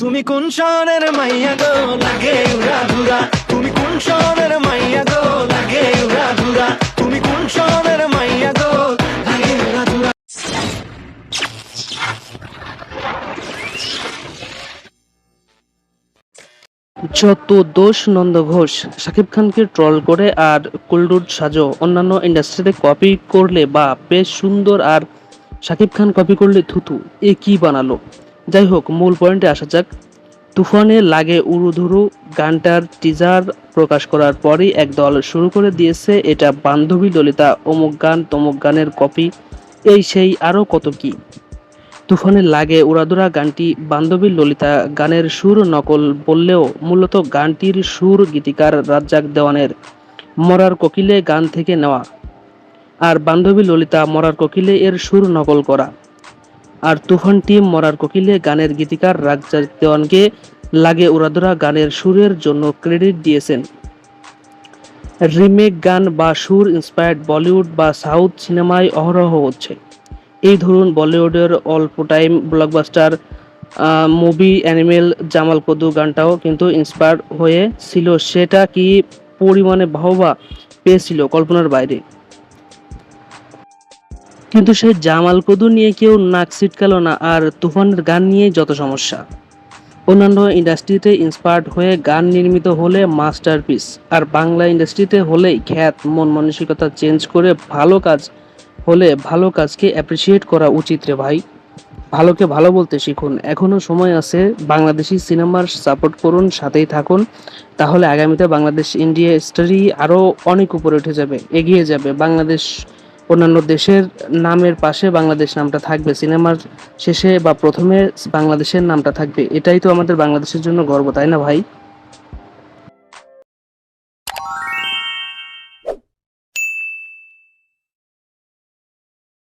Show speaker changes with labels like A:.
A: তুমি কোন শহরের মাইয়া গো? লাগে উড়া ধুরা। তুমি কোন শহরের মাইয়া গো? লাগে উড়া ধুরা। তুমি কোন শহরের মাইয়া গো? লাগে উড়া ধুরা।
B: যত দোষ নন্দ ঘোষ, শাকিব খানকে ট্রল করে আর কুলডুড সাজো, অন্যান্য ইন্ডাস্ট্রিতে কপি করলে বা বেশ সুন্দর আর শাকিব খান কপি করলে থুতু এ কি বানালো? যাই হোক মূল পয়েন্টে আসা যাক। তুফানে লাগে উড়ুধুরু, গানটার টিজার প্রকাশ করার পরই একদল শুরু করে দিয়েছে, এটা বান্ধবী ললিতা, অমুক গান, তমুক গানের কপি এই সেই আরও কত কি। তুফানে লাগে উড়াদুরা গানটি বান্ধবী ললিতা গানের সুর নকল বললেও মূলত গানটির সুর গীতিকার রাজ্জাক দেওয়ানের, মরার কোকিলে গান থেকে নেওয়া। আর বান্ধবী ললিতা, মরার কোকিলে এর সুর নকল করা। আর তুফান টিম মরার কোকিলে গানের গীতিকার রাজ্জাক দেওয়ানকে লাগে উড়াদুরা গানের সুরের জন্য ক্রেডিট দিয়েছেন। রিমেক গান বা সুর ইন্সপায়ার্ড বলিউড বা সাউথ সিনেমায় অহরহ হচ্ছে। এই ধরুন বলিউডের অল্প time blockbuster movie Animal Jamal Kudu গানটাও কিন্তু ইন্সপায়ার হয়েছিল সেটা কি পরিমাণে বাহবা পেয়েছিল কল্পনার বাইরে? কিন্তু সেই জামাল কদু নিয়ে কেউ নাক ছিটকালো না আর তুফানের গান নিয়েই যত সমস্যা। অন্যান্য ইন্ডাস্ট্রিতে ইন্সপায়ার্ড হয়ে গান নির্মিত হলে মাস্টারপিস আর বাংলা ইন্ডাস্ট্রিতে হলেই খ্যাত, মন মানসিকতা চেঞ্জ করে ভালো কাজ হলে ভালো কাজকে অ্যাপ্রিসিয়েট করা উচিত রে ভাই। ভালোকে ভালো বলতে শিখুন। এখনও সময় আছে, বাংলাদেশি সিনেমার সাপোর্ট করুন, সাথেই থাকুন। তাহলে আগামীতে বাংলাদেশ ইন্ডিয়া স্টোরি আরও অনেক উপরে উঠে যাবে, এগিয়ে যাবে। বাংলাদেশ অন্যান্য দেশের নামের পাশে বাংলাদেশ নামটা থাকবে, সিনেমার শেষে বা প্রথমে বাংলাদেশের নামটা থাকবে, এটাই তো আমাদের বাংলাদেশের জন্য গর্ব, তাই না ভাই?